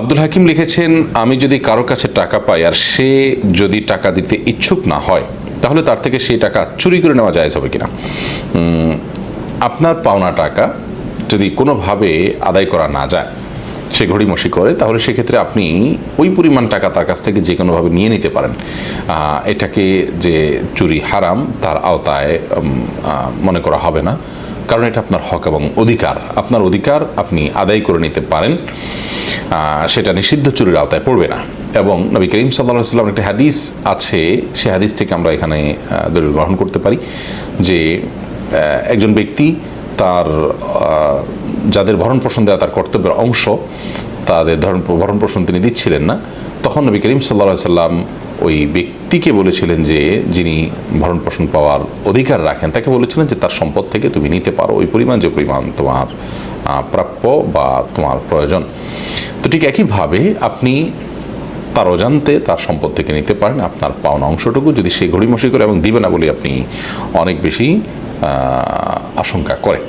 আব্দুল হাকিম লিখেছেন, আমি যদি কারও কাছে টাকা পাই আর সে যদি টাকা দিতে ইচ্ছুক না হয়, তাহলে তার থেকে সেই টাকা চুরি করে নেওয়া যায় হবে কিনা? আপনার পাওনা টাকা যদি কোনোভাবে আদায় করা না যায়, সে ঘড়িমসি করে, তাহলে সেক্ষেত্রে আপনি ওই পরিমাণ টাকা তার কাছ থেকে যে কোনোভাবে নিয়ে নিতে পারেন। এটাকে যে চুরি হারাম, তার আওতায় মনে করা হবে না। কারণ এটা আপনার হক এবং অধিকার। আপনার অধিকার আপনি আদায় করে নিতে পারেন। সেটা নিষিদ্ধ চুরির আওতায় পড়বে না। এবং নবী করিম সাল্লাহ সাল্লাম একটা হাদিস আছে, সে হাদিস থেকে আমরা এখানে দলিল গ্রহণ করতে পারি যে একজন ব্যক্তি তার যাদের ভরণ পোষণ দেওয়া তার কর্তব্যের অংশ, তাদের ধরন ভরণ পোষণ তিনি দিচ্ছিলেন না। তখন নবী করিম সাল্লা সাল্লাম ওই ব্যক্তিকে বলেছিলেন যে, যিনি ভরণ পোষণ পাওয়ার অধিকার রাখেন, তাকে বলেছিলেন যে, তার সম্পদ থেকে তুমি নিতে পারো, ওই পরিমাণ যে পরিমাণ তোমার প্রাপ্য বা তোমার প্রয়োজন। তো ঠিক একইভাবে আপনি তার অজান্তে তার সম্পদ থেকে নিতে পারেন, আপনার পাওনা অংশটুকু যদি সে ঘড়িমসি করে এবং দিবে না বলে আপনি অনেক বেশি আশঙ্কা করে